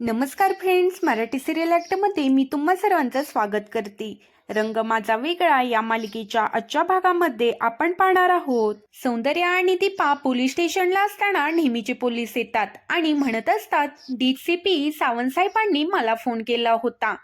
नमस्कार friends Marathi serial ॲक्टमध्ये मी तुम्हा सर्वांचं स्वागत करते. रंग माझा वेगळा या मालिकेच्या आजच्या भागामध्ये आपण पाहणार आहोत. सौंदर्य आणि दीपा पोलीस स्टेशनला असताना नेहमीचे पोलीस येतात आणि म्हणत असतात डी सी पी सावंतसाहेबांनी मला फोन केला होता.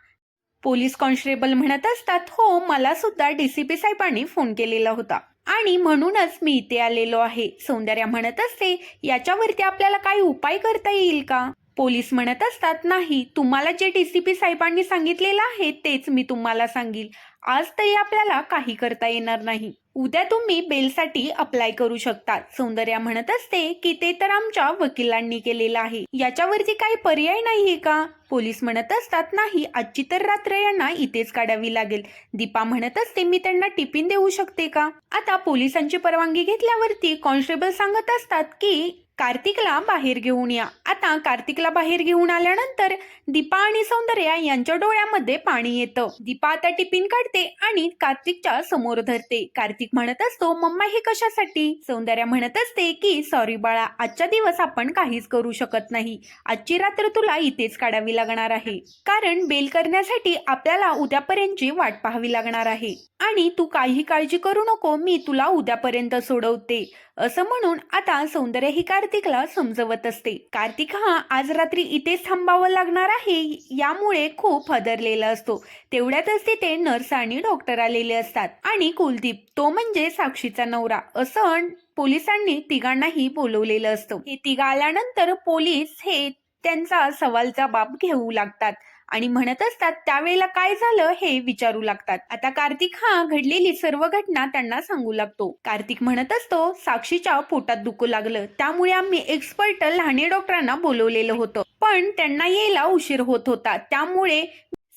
पोलीस कॉन्स्टेबल म्हणत असतात हो मला सुद्धा डी सी पी साहेबांनी फोन केलेला होता. आणि म्हणूनच मी इथे आलेलो आहे. सौंदर्या म्हणत असते याच्यावरती आपल्याला काही उपाय करता येईल का? पोलीस म्हणत असतात नाही तुम्हाला जे टी सी पी साहेबांनी सांगितलेलं आहे तेच मी तुम्हाला सांगील. आज तरी आपल्याला काही करता येणार नाही. उद्या तुम्ही बेलसाठी अप्लाय करू शकता सौंदर्या म्हणत असते की ते तर आमच्या वकिलांनी केलेलं आहे. याच्यावरती काही पर्याय नाहीये का? पोलीस म्हणत असतात नाही आजची तर रात्र यांना इथेच काढावी लागेल. दीपा म्हणत असते मी त्यांना टिफिन देऊ शकते का? आता पोलिसांची परवानगी घेतल्यावरती कॉन्स्टेबल सांगत असतात की कार्तिकला बाहेर घेऊन या. आता कार्तिकला बाहेर घेऊन आल्यानंतर दीपा आणि सौंदर्या यांच्या डोळ्यामध्ये पाणी येतं. दीपा आता टिफिन काढते आणि कार्तिकच्या समोर धरते. कार्तिक म्हणत असतो मम्मा हे कशासाठी? सौंदर्या म्हणत असते की सॉरी बाळा आजचा दिवस आपण काहीच करू शकत नाही. आजची रात्र तुला इथेच काढावी लागणार आहे. कारण बेल करण्यासाठी आपल्याला उद्यापर्यंतची वाट पाहावी लागणार आहे. आणि तू काही काळजी करू नको मी तुला उद्यापर्यंत सोडवते. असं म्हणून आता सौंदर्य ही कार्तिकला समजवत असते. कार्तिक हा आज रात्री इथेच थांबावं लागणार आहे यामुळे खूप हदरलेला असतो. तेवढ्यातच तिथे नर्स आणि डॉक्टर आलेले असतात आणि कुलदीप तो म्हणजे साक्षीचा नवरा. असं पोलिसांनी तिघांनाही बोलवलेलं असतं. हे तिघा आल्यानंतर पोलीस हे त्यांचा सवालचा बाब घेऊ लागतात. आणि म्हणत असतात त्यावेळेला काय झालं हे विचारू लागतात. आता कार्तिक हा घडलेली सर्व घटना त्यांना सांगू लागतो. कार्तिक म्हणत असतो साक्षीच्या पोटात दुखू लागलं. त्यामुळे आम्ही एक्सपर्ट लहाने डॉक्टरांना बोलवलेलं होतं. पण त्यांना यायला उशीर होत होता. त्यामुळे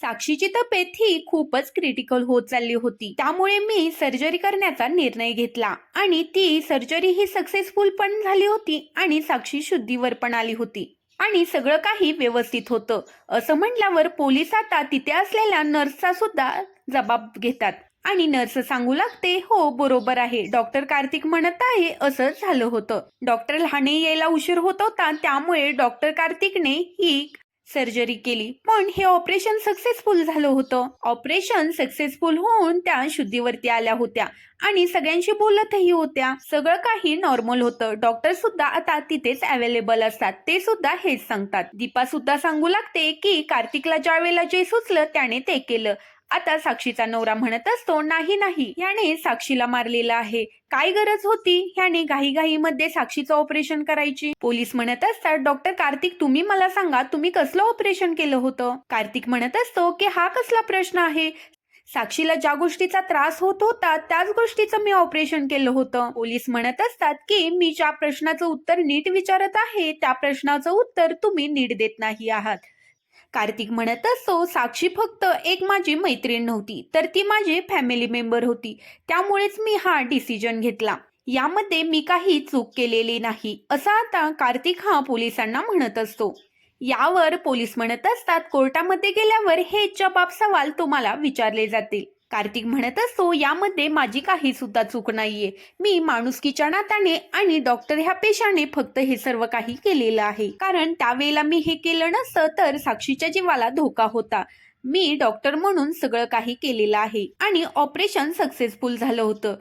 साक्षीची तब्येत ही खूपच क्रिटिकल होत चालली होती. त्यामुळे मी सर्जरी करण्याचा निर्णय घेतला. आणि ती सर्जरी ही सक्सेसफुल पण झाली होती आणि साक्षी शुद्धीवर पण आली होती. आणि सगळं काही व्यवस्थित होतं. असं म्हटल्यावर पोलीस आता तिथे असलेल्या नर्सचा सुद्धा जबाब घेतात. आणि नर्स सांगू लागते हो बरोबर आहे. डॉक्टर कार्तिक म्हणत आहे असं झालं होतं. डॉक्टर लहाने यायला उशीर होत होता त्यामुळे डॉक्टर कार्तिकने ही सर्जरी केली. पण हे ऑपरेशन सक्सेसफुल झालं होतं. ऑपरेशन सक्सेसफुल होऊन त्या शुद्धीवरती आल्या होत्या. आणि सगळ्यांशी बोलतही होत्या. सगळं काही नॉर्मल होतं. डॉक्टर सुद्धा आता तिथेच अवेलेबल असतात. ते सुद्धा हेच सांगतात. दीपा सुद्धा सांगू लागते की कार्तिकला ज्या वेळेला जे सुचलं त्याने ते केलं. आता साक्षीचा नवरा म्हणत असतो नाही नाही. याने साक्षीला मारलेलं आहे. काय गरज होती? ह्याने घाईघाईमध्ये साक्षीचं ऑपरेशन करायची. पोलीस म्हणत असतात डॉक्टर कार्तिक तुम्ही मला सांगा तुम्ही कसलं ऑपरेशन केलं होतं? कार्तिक म्हणत असतो की हा कसला प्रश्न आहे? साक्षीला ज्या गोष्टीचा त्रास होत होता त्याच गोष्टीचं मी ऑपरेशन केलं होतं. पोलीस म्हणत असतात की मी ज्या प्रश्नाचं उत्तर नीट विचारत आहे त्या प्रश्नाचं उत्तर तुम्ही नीट देत नाही आहात. कार्तिक म्हणत असतो साक्षी फक्त एक माझी मैत्रीण नव्हती तर ती माझी फॅमिली मेंबर होती. त्यामुळेच मी हा डिसिजन घेतला. यामध्ये मी काही चूक केलेली नाही असं आता कार्तिक हा पोलिसांना म्हणत असतो. यावर पोलीस म्हणत असतात कोर्टामध्ये गेल्यावर हे जबाब सवाल तुम्हाला विचारले जातील. कार्तिक म्हणत असतो यामध्ये माझी काही सुद्धा चूक नाहीये. मी माणुसकीच्या नात्याने आणि डॉक्टर ह्या पेशाने फक्त हे सर्व काही केलेलं आहे. कारण त्यावेळेला मी हे केलं नसतं तर साक्षीच्या जीवाला धोका होता. मी डॉक्टर म्हणून सगळं काही केलेलं आहे आणि ऑपरेशन सक्सेसफुल झालं होतं.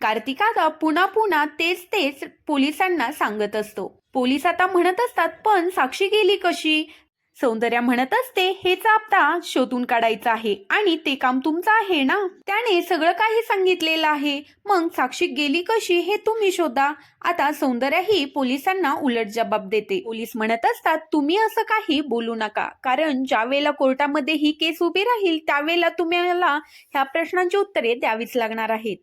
कार्तिक आता पुन्हा पुन्हा तेच तेच पोलिसांना सांगत असतो. पोलीस आता म्हणत असतात पण साक्षी गेली कशी? सौंदर्या म्हणत असते हेच आता शोधून काढायचं आहे आणि ते काम तुमचं आहे ना? त्याने सगळं काही सांगितलेलं आहे. मग साक्षी गेली कशी हे तुम्ही शोधा. आता सौंदर्या ही पोलिसांना उलट जबाब देते. पोलीस म्हणत असतात तुम्ही असं काही बोलू नका. कारण ज्या वेळेला कोर्टामध्ये ही केस उभी राहील त्यावेळेला तुम्हाला ह्या प्रश्नांची उत्तरे द्यावीच लागणार आहेत.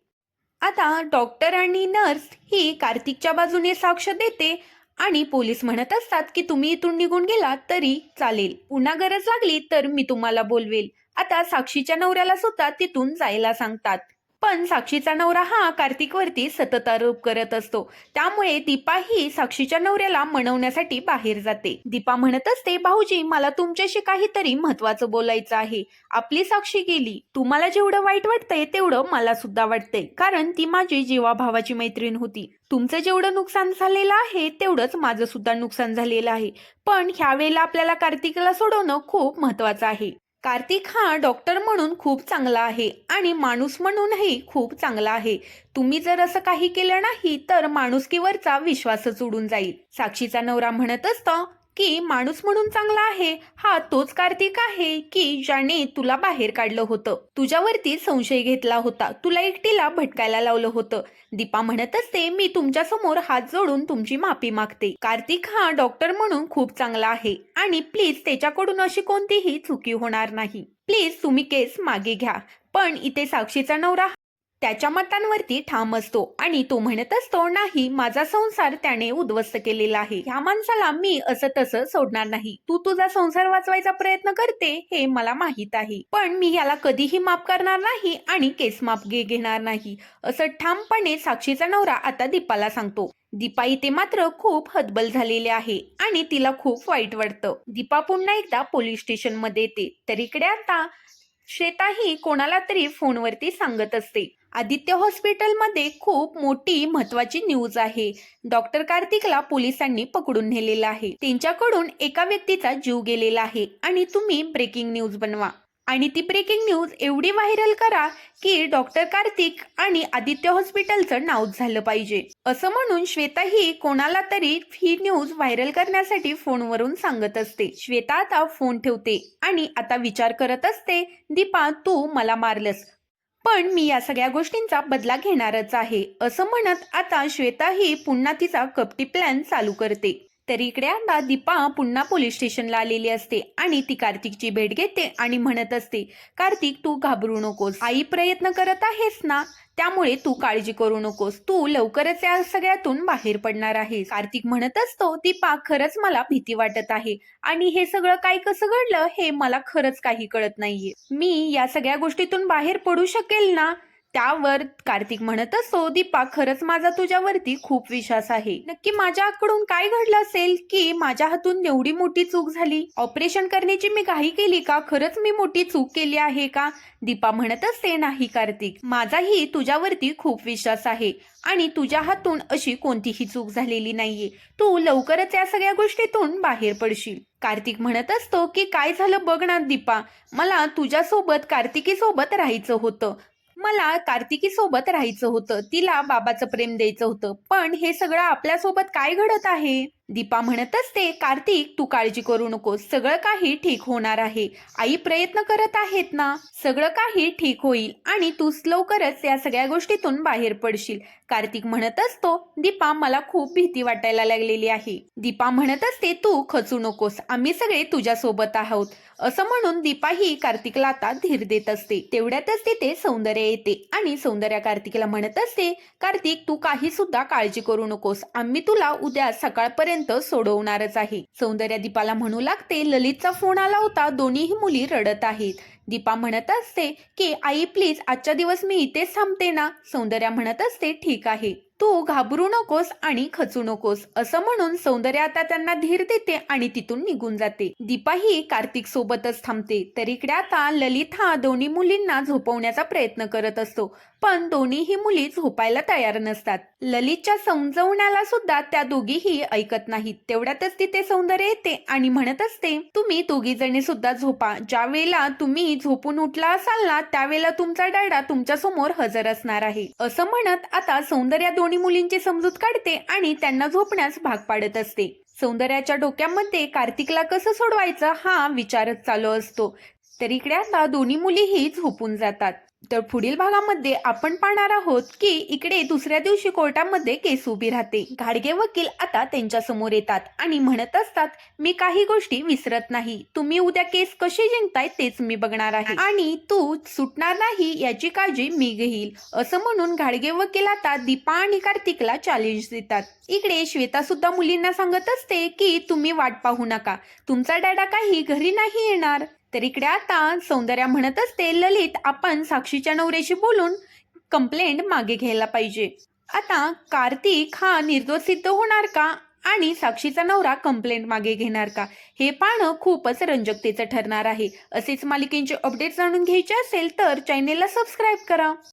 आता डॉक्टर आणि नर्स ही कार्तिकच्या बाजूने साक्ष देते आणि पोलीस म्हणत असतात की तुम्ही इथून निघून गेलात तरी चालेल. पुन्हा गरज लागली तर मी तुम्हाला बोलवेल. आता साक्षीच्या नवऱ्याला सुद्धा तिथून जायला सांगतात. पण साक्षीचा नवरा हा कार्तिकवरती सतत आरोप करत असतो. त्यामुळे दीपा ही साक्षीच्या नवऱ्याला मनवण्यासाठी बाहेर जाते. दीपा म्हणत असते भाऊजी मला तुमच्याशी काहीतरी महत्वाचं बोलायचं आहे. आपली साक्षी गेली. तुम्हाला जेवढं वाईट वाटतंय तेवढं मला सुद्धा वाटतंय. कारण ती माझी जीवाभावाची मैत्रीण होती. तुमचं जेवढं नुकसान झालेलं आहे तेवढंच माझं सुद्धा नुकसान झालेलं आहे. पण ह्या वेळेला आपल्याला कार्तिकला सोडवणं खूप महत्वाचं आहे. कार्तिक हा डॉक्टर म्हणून खूप चांगला आहे आणि माणूस म्हणूनही खूप चांगला आहे. तुम्ही जर असं काही केलं नाही तर माणुसकीवरचा विश्वासच उडून जाईल. साक्षीचा नवरा म्हणत असतो की माणूस म्हणून चांगला आहे हा तोच कार्तिक आहे की ज्याने तुला बाहेर काढलं होतं. तुझ्यावरती संशय घेतला होता. तुला एकटीला भटकायला लावलं होतं. दीपा म्हणत असते मी तुमच्यासमोर हात जोडून तुमची माफी मागते. कार्तिक हा डॉक्टर म्हणून खूप चांगला आहे आणि प्लीज त्याच्याकडून अशी कोणतीही चुकी होणार नाही. प्लीज तुम्ही केस मागे घ्या. पण इथे साक्षीचा नवरा त्याच्या मतांवरती ठाम असतो आणि तो म्हणत असतो नाही माझा संसार त्याने उद्ध्वस्त केलेला आहे. ह्या माणसाला मी असं तसं सोडणार नाही. तू तुझा संसार वाचवायचा प्रयत्न करते हे मला माहीत आहे. पण मी याला कधीही माफ करणार नाही आणि केस माफ घे घेणार नाही. असं ठामपणे साक्षीचा नवरा आता दीपाला सांगतो. दीपा इथे मात्र खूप हतबल झालेले आहे आणि तिला खूप वाईट वाटतं. दीपा पुन्हा एकदा पोलीस स्टेशनमध्ये येते. तर इकडे आता श्वेताही कोणाला तरी फोनवरती सांगत असते. आदित्य हॉस्पिटलमध्ये खूप मोठी महत्वाची न्यूज आहे. डॉक्टर कार्तिकला पोलिसांनी पकडून नेलेला आहे. त्यांच्याकडून एका व्यक्तीचा जीव गेलेला आहे आणि तुम्ही ब्रेकिंग न्यूज बनवा. आणि ती ब्रेकिंग न्यूज एवढी व्हायरल करा की डॉक्टर कार्तिक आणि आदित्य हॉस्पिटलचं नाव झालं पाहिजे. असं म्हणून श्वेता ही कोणाला तरी ही न्यूज व्हायरल करण्यासाठी फोनवरून सांगत असते. श्वेता आता फोन ठेवते आणि आता विचार करत असते दीपा तू मला मारलंस. पण मी या सगळ्या गोष्टींचा बदला घेणारच आहे असं म्हणत आता श्वेता ही पुन्हा तिचा कपटी प्लॅन चालू करते. तर इकडे आता दीपा पुन्हा पोलीस स्टेशनला आलेली असते आणि ती कार्तिकची भेट घेते आणि म्हणत असते कार्तिक तू घाबरू नकोस. आई प्रयत्न करत आहेस ना? त्यामुळे तू काळजी करू नकोस. तू लवकरच या सगळ्यातून बाहेर पडणार आहेस. कार्तिक म्हणत असतो दीपा खरंच मला भीती वाटत आहे. आणि हे सगळं काय कसं घडलं हे मला खरंच काही कळत नाहीये. मी या सगळ्या गोष्टीतून बाहेर पडू शकेल ना? त्यावर कार्तिक म्हणत असतो दीपा खरंच माझा तुझ्यावरती खूप विश्वास आहे. नक्की माझ्याकडून काय घडलं असेल की माझ्या हातून एवढी मोठी चूक झाली? ऑपरेशन करण्याची मी घाई केली का? खरंच मी मोठी चूक केली आहे का? दीपा म्हणत असते नाही कार्तिक. माझाही तुझ्यावरती खूप विश्वास आहे आणि तुझ्या हातून अशी कोणतीही चूक झालेली नाहीये. तू लवकरच या सगळ्या गोष्टीतून बाहेर पडशील. कार्तिक म्हणत असतो की काय झालं बघ ना दीपा. मला तुझ्यासोबत कार्तिकी सोबत राहायचं होतं. मला कार्तिकी सोबत राहायचं होतं. तिला बाबाचं प्रेम द्यायचं होतं. पण हे सगळं आपल्यासोबत काय घडत आहे? दीपा म्हणत असते कार्तिक तू काळजी करू नकोस. सगळं काही ठीक होणार आहे. आई प्रयत्न करत आहेत ना? सगळं काही ठीक होईल आणि तूच लवकरच या सगळ्या गोष्टीतून बाहेर पडशील. कार्तिक म्हणत असतो दीपा मला खूप भीती वाटायला लागलेली आहे. दीपा म्हणत असते तू खचू नकोस. आम्ही सगळे तुझ्या सोबत आहोत. असं म्हणून दीपा ही कार्तिकला आता धीर देत असते. तेवढ्यातच तिथे सौंदर्य येते आणि सौंदर्या कार्तिकला म्हणत असते कार्तिक तू काही सुद्धा काळजी करू नकोस. आम्ही तुला उद्या सकाळपर्यंत सोडवणारच आहे. सौंदर्या दीपाला म्हणू लागते ललितचा फोन आला होता दोन्हीही मुली रडत आहेत. दीपा म्हणत असते की आई प्लीज आजच्या दिवस मी इथेच थांबते ना? सौंदर्या म्हणत असते ठीक आहे. तू घाबरू नकोस आणि खचू नकोस असं म्हणून सौंदर्य आता त्यांना धीर देते आणि तिथून निघून जाते. दीपा ही कार्तिक सोबतच थांबते. तर इकडे आता ललित हा दोन्ही मुलींना झोपवण्याचा प्रयत्न करत असतो. पण दोन्हीही मुली झोपायला तयार नसतात. ललितच्या समजवण्याला सुद्धा त्या दोघीही ऐकत नाहीत. तेवढ्यातच तिथे सौंदर्य येते आणि म्हणत असते तुम्ही दोघी जणी सुद्धा झोपा. ज्या वेळेला तुम्ही झोपून उठला असाल ना त्यावेळेला तुमचा डाडा तुमच्यासमोर हजर असणार आहे. असं म्हणत आता सौंदर्या दोन्ही मुलींची समजूत काढते आणि त्यांना झोपण्यास भाग पाडत असते. सौंदर्याच्या डोक्यामध्ये कार्तिकला कसं सोडवायचं हा विचारच चालू असतो. तर इकडे आता दोन्ही मुलीही झोपून जातात. तर पुढील भागामध्ये आपण पाहणार आहोत की इकडे दुसऱ्या दिवशी कोर्टामध्ये केस उभी राहते. घाडगे वकील आता त्यांच्यासमोर येतात आणि म्हणत असतात मी काही गोष्टी विसरत नाही. तुम्ही उद्या केस कशी जिंकताय तेच मी बघणार आहे. आणि तू सुटणार नाही याची काळजी मी घेईल. असं म्हणून घाडगे वकील आता दीपा आणि कार्तिकला चॅलेंज देतात. इकडे श्वेता सुद्धा मुलींना सांगत असते की तुम्ही वाट पाहू नका. तुमचा डॅडा काही घरी नाही येणार. तर इकडे आता सौंदर्या म्हणत असते ललित आपण साक्षीच्या नवऱ्याशी बोलून कंप्लेंट मागे घ्यायला पाहिजे. आता कार्तिक हा निर्दोष सिद्ध होणार का? आणि साक्षीचा नवरा कंप्लेंट मागे घेणार का? हे पाहणं खूपच रंजकतेचं ठरणार आहे. असेच मालिकेंचे अपडेट जाणून घ्यायचे असेल तर चॅनेलला सबस्क्राईब करा.